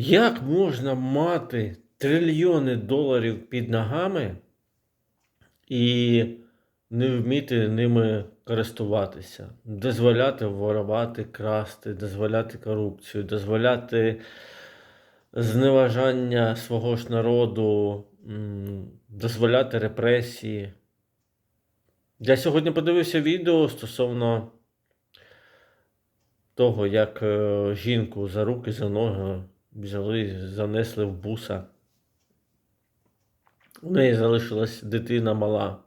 Як можна мати трильйони доларів під ногами і не вміти ними користуватися, дозволяти ворувати, красти, дозволяти корупцію, дозволяти зневажання свого ж народу, дозволяти репресії? Я сьогодні подивився відео стосовно того, як е, жінку за руки, за ноги взяли, занесли в буса. У неї залишилась дитина мала.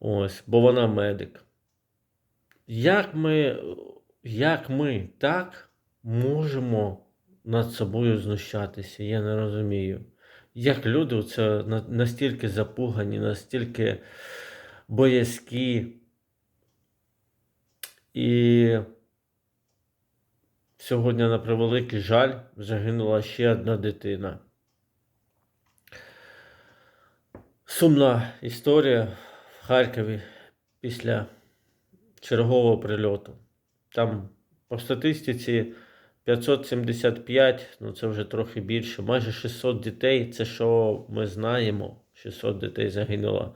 Ось, бо вона медик. Як ми, як ми так можемо над собою знущатися? Я не розумію. Як люди це настільки запугані, настільки боязкі. І сьогодні, на превеликий жаль, загинула ще одна дитина. Сумна історія в Харкові після чергового прильоту. Там по статистиці 575, ну це вже трохи більше, майже 600 дітей. Це що ми знаємо. 600 дітей загинуло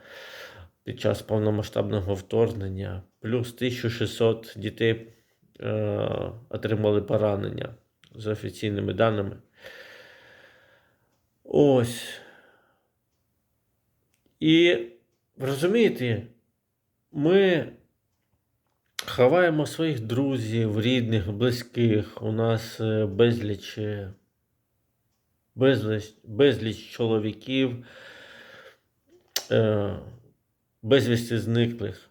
під час повномасштабного вторгнення, плюс 1600 дітей отримали поранення за офіційними даними. Ось. І розумієте, ми ховаємо своїх друзів, рідних, близьких. У нас е, безліч, е, безліч, безліч чоловіків, е, безвісті зниклих.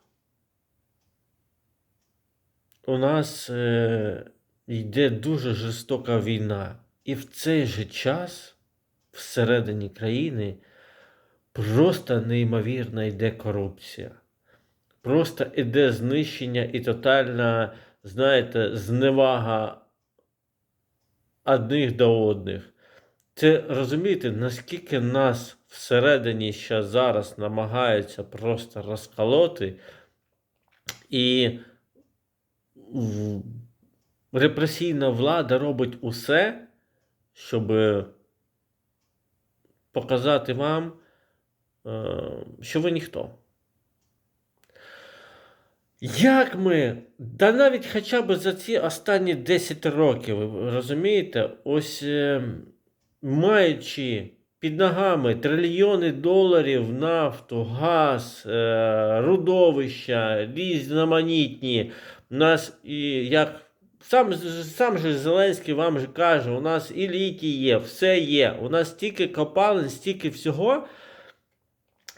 У нас е, йде дуже жорстока війна. І в цей же час всередині країни просто неймовірна йде корупція. Просто йде знищення і тотальна, знаєте, зневага одних до одних. Це розумієте, наскільки нас всередині ще зараз намагаються просто розколоти, і репресійна влада робить усе, щоб показати вам, е, що ви ніхто. Як ми, да навіть хоча б за ці останні 10 років, ви розумієте, ось е, маючи під ногами трильйони доларів нафту, газ, е, рудовища, різноманітні, у нас і як сам, сам же Зеленський вам же каже, у нас і ліки є, все є, у нас стільки копалин, стільки всього.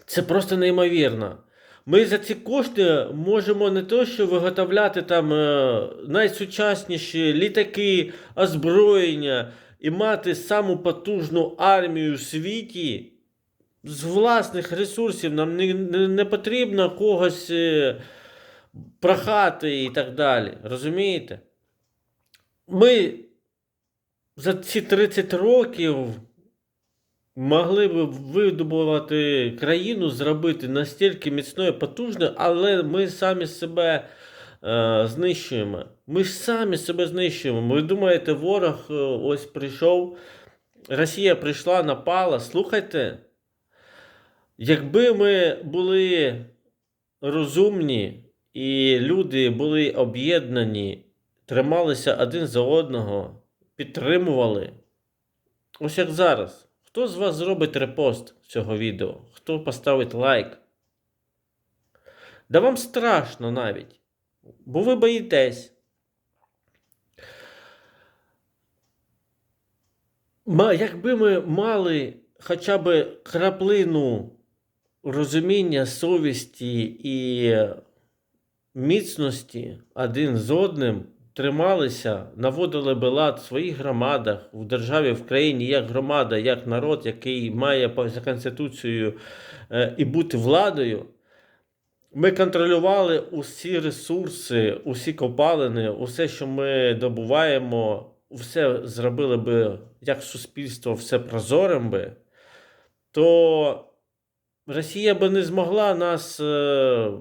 Це просто неймовірно. Ми за ці кошти можемо не то, що виготовляти там е, найсучасніші літаки, озброєння і мати саму потужну армію в світі з власних ресурсів. Нам не, не, не потрібно когось е, прохати і так далі. Розумієте? Ми за ці 30 років могли б видобувати країну, зробити настільки міцною, потужною, але ми самі себе е, знищуємо. Ми ж самі себе знищуємо. Ви думаєте, ворог е, ось прийшов, Росія прийшла, напала. Слухайте, якби ми були розумні і люди були об'єднані, трималися один за одного, підтримували. Ось як зараз. Хто з вас зробить репост цього відео? Хто поставить лайк? Да вам страшно навіть. Бо ви боїтесь. Якби ми мали хоча б краплину розуміння совісті і міцності один з одним, трималися, наводили би лад в своїх громадах, в державі, в країні, як громада, як народ, який має за Конституцією е, і бути владою, ми контролювали усі ресурси, усі копалини, усе, що ми добуваємо, все зробили би як суспільство, все прозорим би, то Росія би не змогла нас е,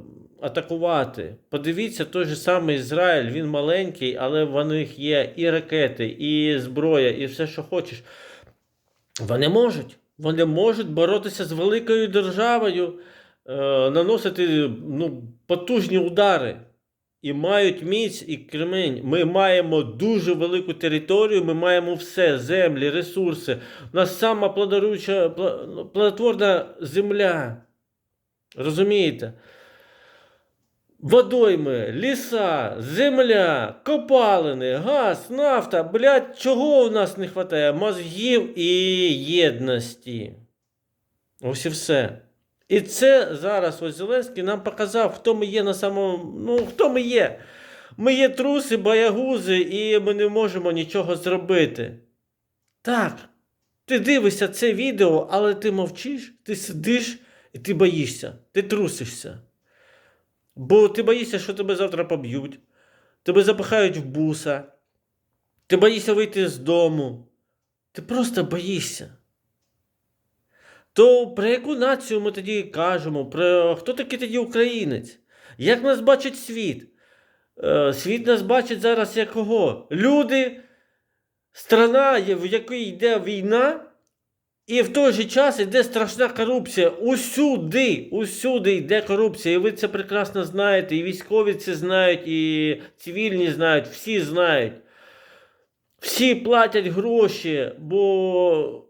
атакувати. Подивіться, той же самий Ізраїль, він маленький, але в них є і ракети, і зброя, і все, що хочеш. Вони можуть. Вони можуть боротися з великою державою, е, наносити ну, потужні удари. І мають міць і кремень. Ми маємо дуже велику територію, ми маємо все: землі, ресурси. У нас сама плодоруча, ну, плодотворна земля. Розумієте? Водойми, ліса, земля, копалини, газ, нафта. Блядь, чого у нас не вистачає? Мозгів і єдності. Ось і все. І це зараз ось Зеленський нам показав, хто ми є на самому. Ну, хто ми є. Ми є труси, боягузи, і ми не можемо нічого зробити. Так, ти дивишся це відео, але ти мовчиш, ти сидиш і ти боїшся, ти трусишся. Бо ти боїшся, що тебе завтра поб'ють, тебе запихають в буса, ти боїшся вийти з дому. Ти просто боїшся. То про яку націю ми тоді кажемо? Про хто такий тоді українець? Як нас бачить світ? Е, Світ нас бачить зараз як кого? Люди, страна, в якій йде війна, і в той же час йде страшна корупція. Усюди, усюди йде корупція. І ви це прекрасно знаєте. І військові це знають, і цивільні знають, всі знають. Всі платять гроші, бо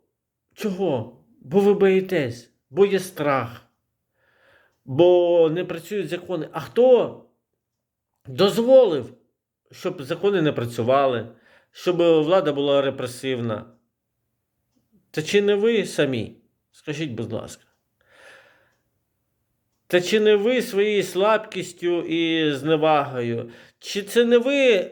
чого? Бо ви боїтесь, бо є страх, бо не працюють закони. А хто дозволив, щоб закони не працювали, щоб влада була репресивна? Та чи не ви самі? Скажіть, будь ласка. Та чи не ви своєю слабкістю і зневагою? Чи це не ви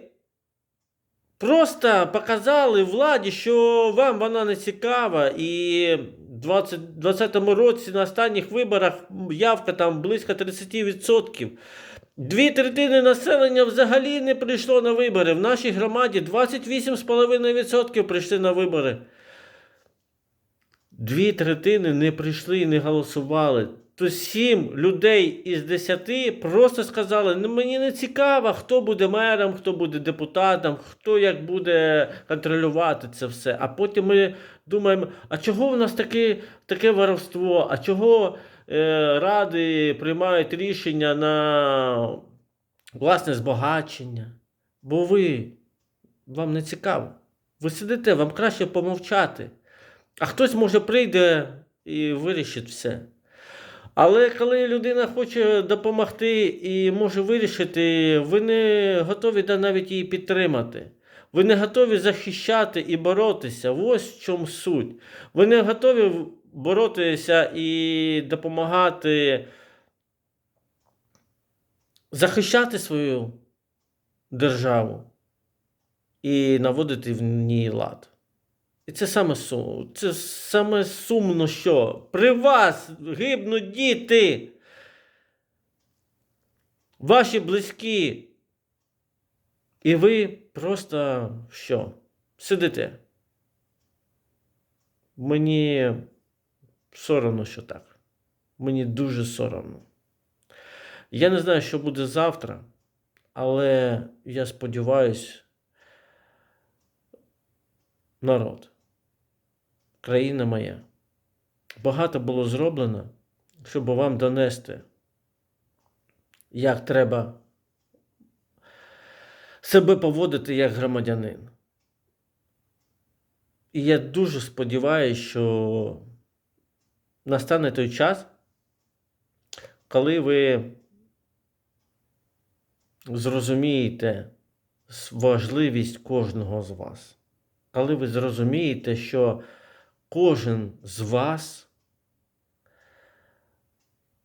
просто показали владі, що вам вона не цікава, і в 2020 році на останніх виборах явка там близько 30%. Дві третини населення взагалі не прийшло на вибори. В нашій громаді 28,5% прийшли на вибори. Дві третини не прийшли і не голосували. То сім людей із десяти просто сказали: ну мені не цікаво, хто буде мером, хто буде депутатом, хто як буде контролювати це все. А потім ми думаємо, а чого в нас таке, таке воровство? А чого е, ради приймають рішення на власне збагачення? Бо ви вам не цікаво. Ви сидите, вам краще помовчати. А хтось може прийде і вирішить все. Але коли людина хоче допомогти і може вирішити, ви не готові навіть її підтримати. Ви не готові захищати і боротися. Ось в чому суть. Ви не готові боротися і допомагати захищати свою державу і наводити в ній лад. І це саме сум, це саме сумно, що при вас гибнуть діти. Ваші близькі. І ви просто що? Сидите. Мені соромно, що так. Мені дуже соромно. Я не знаю, що буде завтра, але я сподіваюся, народ, країна моя. Багато було зроблено, щоб вам донести, як треба себе поводити як громадянин. І я дуже сподіваюся, що настане той час, коли ви зрозумієте важливість кожного з вас коли ви зрозумієте, що кожен з вас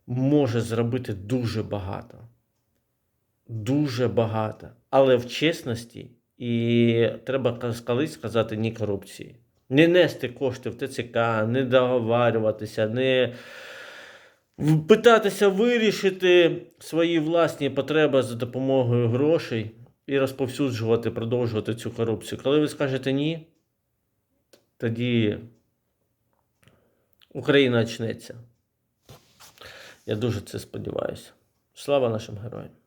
може зробити дуже багато. Дуже багато. Але в чесності і треба колись сказати ні корупції. Не нести кошти в ТЦК, не договарюватися, не питатися вирішити свої власні потреби за допомогою грошей і розповсюджувати, продовжувати цю корупцію. Коли ви скажете ні, тоді Україна очнеться. Я дуже це сподіваюся. Слава нашим героям!